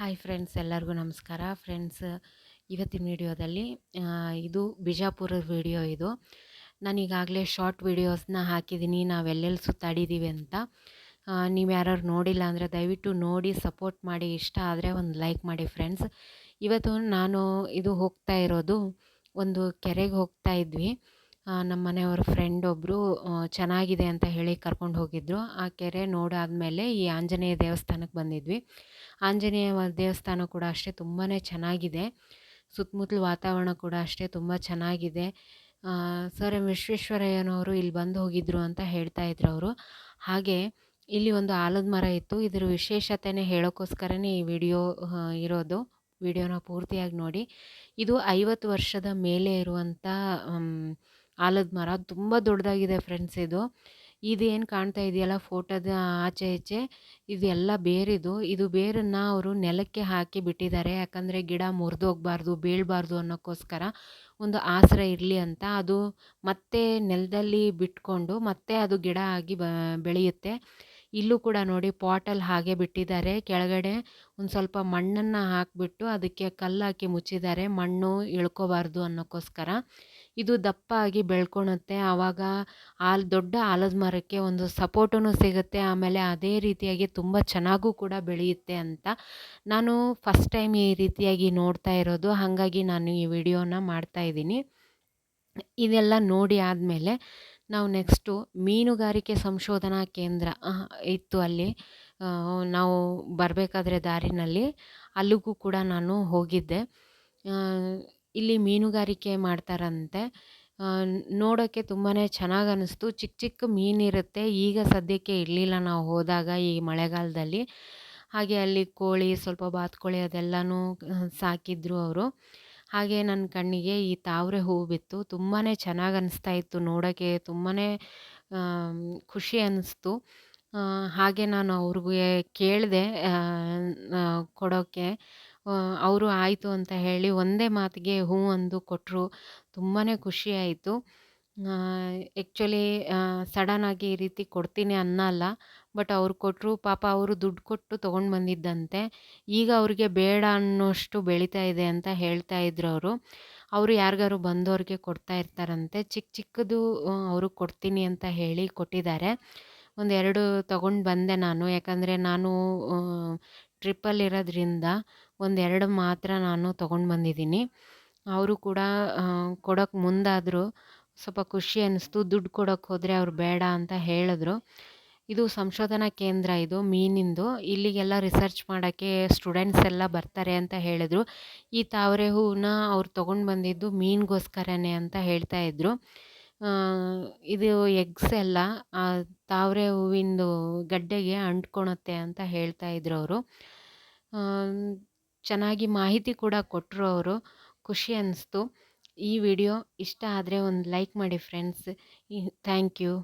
Hi friends, ಎಲ್ಲರಿಗೂ ನಮಸ್ಕಾರ. Friends, ಇವತ್ತಿನ ವಿಡಿಯೋದಲ್ಲಿ ಇದು ಬಿಜಾಪುರದ ವಿಡಿಯೋ ಇದು. ನಾನು ಈಗಾಗಲೇ ಶಾರ್ಟ್ ವಿಡಿಯೋಸ್ನ ಹಾಕಿದ್ದೀನಿ. ನಾವೆಲ್ಲೆಲ್ಲಿ ಸುತ್ತಾಡಿದ್ದೀವಿ ಅಂತ ನೀವು ಯಾರು ನೋಡಿಲ್ಲ ಅಂದರೆ ದಯವಿಟ್ಟು ನೋಡಿ, ಸಪೋರ್ಟ್ ಮಾಡಿ, ಇಷ್ಟ ಆದರೆ ಒಂದು ಲೈಕ್ ಮಾಡಿ ಫ್ರೆಂಡ್ಸ್. ಇವತ್ತು ನಾನು ಇದು ಹೋಗ್ತಾ ಇರೋದು, ಒಂದು ಕೆರೆಗೆ ಹೋಗ್ತಾ ಇದ್ವಿ. ನಮ್ಮ ಮನೆಯವ್ರ ಫ್ರೆಂಡ್ ಒಬ್ಬರು ಚೆನ್ನಾಗಿದೆ ಅಂತ ಹೇಳಿ ಕರ್ಕೊಂಡು ಹೋಗಿದ್ದರು ಆ ಕೆರೆ ನೋಡಾದಮೇಲೆ ಈ ಆಂಜನೇಯ ದೇವಸ್ಥಾನಕ್ಕೆ ಬಂದಿದ್ವಿ. ಆಂಜನೇಯ ದೇವಸ್ಥಾನ ಕೂಡ ಅಷ್ಟೇ ತುಂಬಾ ಚೆನ್ನಾಗಿದೆ. ಸುತ್ತಮುತ್ತಲು ವಾತಾವರಣ ಕೂಡ ಅಷ್ಟೇ ತುಂಬ ಚೆನ್ನಾಗಿದೆ. ಸರ್ ಎಂ ವಿಶ್ವೇಶ್ವರಯ್ಯನವರು ಇಲ್ಲಿ ಬಂದು ಹೋಗಿದ್ದರು ಅಂತ ಹೇಳ್ತಾ ಇದ್ರು ಅವರು. ಹಾಗೆ ಇಲ್ಲಿ ಒಂದು ಆಲದ ಮರ ಇತ್ತು. ಇದರ ವಿಶೇಷತೆನೇ ಹೇಳೋಕ್ಕೋಸ್ಕರನೇ ಈ ವಿಡಿಯೋ ಇರೋದು. ವಿಡಿಯೋನ ಪೂರ್ತಿಯಾಗಿ ನೋಡಿ. ಇದು ಐವತ್ತು ವರ್ಷದ ಮೇಲೆ ಇರುವಂಥ ಆಲದ ಮರ ತುಂಬ ದೊಡ್ಡದಾಗಿದೆ ಫ್ರೆಂಡ್ಸ್ ಇದು. ಏನು ಕಾಣ್ತಾ ಇದೆಯಲ್ಲ ಫೋಟೋದ ಆಚೆ ಈಚೆ? ಇದೆಲ್ಲ ಬೇರಿದು. ಇದು ಬೇರನ್ನು ಅವರು ನೆಲಕ್ಕೆ ಹಾಕಿ ಬಿಟ್ಟಿದ್ದಾರೆ. ಯಾಕಂದರೆ ಗಿಡ ಮುರಿದೋಗ್ಬಾರ್ದು ಬೀಳಬಾರ್ದು ಅನ್ನೋಕ್ಕೋಸ್ಕರ ಒಂದು ಆಸರೆ ಇರಲಿ ಅಂತ. ಅದು ಮತ್ತೆ ನೆಲದಲ್ಲಿ ಬಿಟ್ಕೊಂಡು ಮತ್ತೆ ಅದು ಗಿಡ ಆಗಿ ಬ, ಬೆಳೆಯುತ್ತೆ. ಇಲ್ಲೂ ಕೂಡ ನೋಡಿ ಪಾಟಲ್ಲಿ ಹಾಗೆ ಬಿಟ್ಟಿದ್ದಾರೆ. ಕೆಳಗಡೆ ಒಂದು ಸ್ವಲ್ಪ ಮಣ್ಣನ್ನು ಹಾಕಿಬಿಟ್ಟು ಅದಕ್ಕೆ ಕಲ್ಲು ಹಾಕಿ ಮುಚ್ಚಿದ್ದಾರೆ. ಮಣ್ಣು ಇಳ್ಕೋಬಾರ್ದು ಅನ್ನೋಕ್ಕೋಸ್ಕರ. ಇದು ದಪ್ಪ ಆಗಿ ಬೆಳ್ಕೊಳುತ್ತೆ ಆವಾಗ ಆಲ್ ದೊಡ್ಡ ಆಲದ ಮರಕ್ಕೆ ಒಂದು ಸಪೋರ್ಟೂ ಸಿಗುತ್ತೆ. ಆಮೇಲೆ ಅದೇ ರೀತಿಯಾಗಿ ತುಂಬ ಚೆನ್ನಾಗೂ ಕೂಡ ಬೆಳೆಯುತ್ತೆ ಅಂತ ನಾನು ಫಸ್ಟ್ ಟೈಮ್ ಈ ರೀತಿಯಾಗಿ ನೋಡ್ತಾ ಇರೋದು. ಹಾಗಾಗಿ ನಾನು ಈ ವಿಡಿಯೋನ ಮಾಡ್ತಾ ಇದ್ದೀನಿ. ಇದೆಲ್ಲ ನೋಡಿ ಆದಮೇಲೆ ನಾವು ನೆಕ್ಸ್ಟು ಮೀನುಗಾರಿಕೆ ಸಂಶೋಧನಾ ಕೇಂದ್ರ ಇತ್ತು ಅಲ್ಲಿ. ನಾವು ಬರಬೇಕಾದ್ರೆ ದಾರಿನಲ್ಲಿ. ಅಲ್ಲಿಗೂ ಕೂಡ ನಾನು ಹೋಗಿದ್ದೆ. ಇಲ್ಲಿ ಮೀನುಗಾರಿಕೆ ಮಾಡ್ತಾರಂತೆ. ನೋಡೋಕ್ಕೆ ತುಂಬಾ ಚೆನ್ನಾಗಿ ಅನ್ನಿಸ್ತು ಚಿಕ್ಕ ಚಿಕ್ಕ ಮೀನಿರುತ್ತೆ ಈಗ ಸದ್ಯಕ್ಕೆ ಇರಲಿಲ್ಲ ನಾವು ಹೋದಾಗ ಈ ಮಳೆಗಾಲದಲ್ಲಿ. ಹಾಗೆ ಅಲ್ಲಿ ಕೋಳಿ, ಸ್ವಲ್ಪ ಬಾತುಕೋಳಿ ಅದೆಲ್ಲನೂ ಸಾಕಿದ್ರು ಅವರು. ಹಾಗೆ ನನ್ನ ಕಣ್ಣಿಗೆ ಈ ತಾವರೆ ಹೂವು ಬಿತ್ತು. ತುಂಬಾ ಚೆನ್ನಾಗಿ ಅನ್ನಿಸ್ತಾ ಇತ್ತು ನೋಡೋಕ್ಕೆ ತುಂಬಾ ಖುಷಿ ಅನ್ನಿಸ್ತು ಹಾಗೆ ನಾನು ಅವ್ರಿಗೆ ಕೇಳಿದೆ ಕೊಡೋಕ್ಕೆ ಅವರು ಆಯಿತು ಅಂತ ಹೇಳಿ ಒಂದೇ ಮಾತಿಗೆ ಹ್ಞೂ ಅಂದು ಕೊಟ್ಟರು ತುಂಬಾ ಖುಷಿ ಆಯಿತು. ಆ್ಯಕ್ಚುಲಿ ಸಡನ್ನಾಗಿ ಈ ರೀತಿ ಕೊಡ್ತೀನಿ ಅನ್ನಲ್ಲ. ಬಟ್ ಅವ್ರು ಕೊಟ್ಟರು ಪಾಪ ಅವರು ದುಡ್ಡು ಕೊಟ್ಟು ತೊಗೊಂಡು ಬಂದಿದ್ದಂತೆ. ಈಗ ಅವ್ರಿಗೆ ಬೇಡ ಅನ್ನೋಷ್ಟು ಬೆಳೀತಾ ಇದೆ ಅಂತ ಹೇಳ್ತಾ ಇದ್ರು ಅವರು. ಅವರು ಯಾರಿಗಾರು ಬಂದವ್ರಿಗೆ ಕೊಡ್ತಾ ಇರ್ತಾರಂತೆ. ಚಿಕ್ಕ ಚಿಕ್ಕದು ಅವರು ಕೊಡ್ತೀನಿ ಅಂತ ಹೇಳಿ ಕೊಟ್ಟಿದ್ದಾರೆ. ಒಂದೆರಡು ತೊಗೊಂಡು ಬಂದೆ ನಾನು. ಯಾಕಂದರೆ ನಾನು ಟ್ರಿಪ್ಪಲ್ಲಿರೋದ್ರಿಂದ ಒಂದೆರಡು ಮಾತ್ರ ನಾನು ತೊಗೊಂಡು ಬಂದಿದ್ದೀನಿ. ಅವರು ಕೂಡ ಕೊಡೋಕ್ಕೆ ಮುಂದಾದರು. ಸ್ವಲ್ಪ ಖುಷಿ ಅನ್ನಿಸ್ತು ದುಡ್ಡು ಕೊಡೋಕ್ಕೆ ಹೋದರೆ ಅವ್ರು ಬೇಡ ಅಂತ ಹೇಳಿದ್ರು. ಇದು ಸಂಶೋಧನಾ ಕೇಂದ್ರ ಇದು, ಮೀನಿಂದು. ಇಲ್ಲಿಗೆಲ್ಲ ರಿಸರ್ಚ್ ಮಾಡೋಕ್ಕೆ ಸ್ಟೂಡೆಂಟ್ಸ್ ಎಲ್ಲ ಬರ್ತಾರೆ ಅಂತ ಹೇಳಿದ್ರು. ಈ ತಾವರೆ ಹೂವನ್ನ ಅವ್ರು ತೊಗೊಂಡು ಬಂದಿದ್ದು ಮೀನಿಗೋಸ್ಕರನೇ ಅಂತ ಹೇಳ್ತಾ ಇದ್ದರು ಇದು ಎಗ್ಸ್ ಎಲ್ಲ ತಾವರೆ ಹೂವಿಂದು ಗಡ್ಡೆಗೆ ಅಂಟ್ಕೊಳತ್ತೆ ಅಂತ ಹೇಳ್ತಾ ಇದ್ರು ಅವರು. ಚೆನ್ನಾಗಿ ಮಾಹಿತಿ ಕೂಡ ಕೊಟ್ಟರು ಅವರು. ಖುಷಿ ಅನ್ನಿಸ್ತು ಈ ವಿಡಿಯೋ ಇಷ್ಟ ಆದರೆ ಒಂದು ಲೈಕ್ ಮಾಡಿ ಫ್ರೆಂಡ್ಸ್ ಥ್ಯಾಂಕ್ ಯು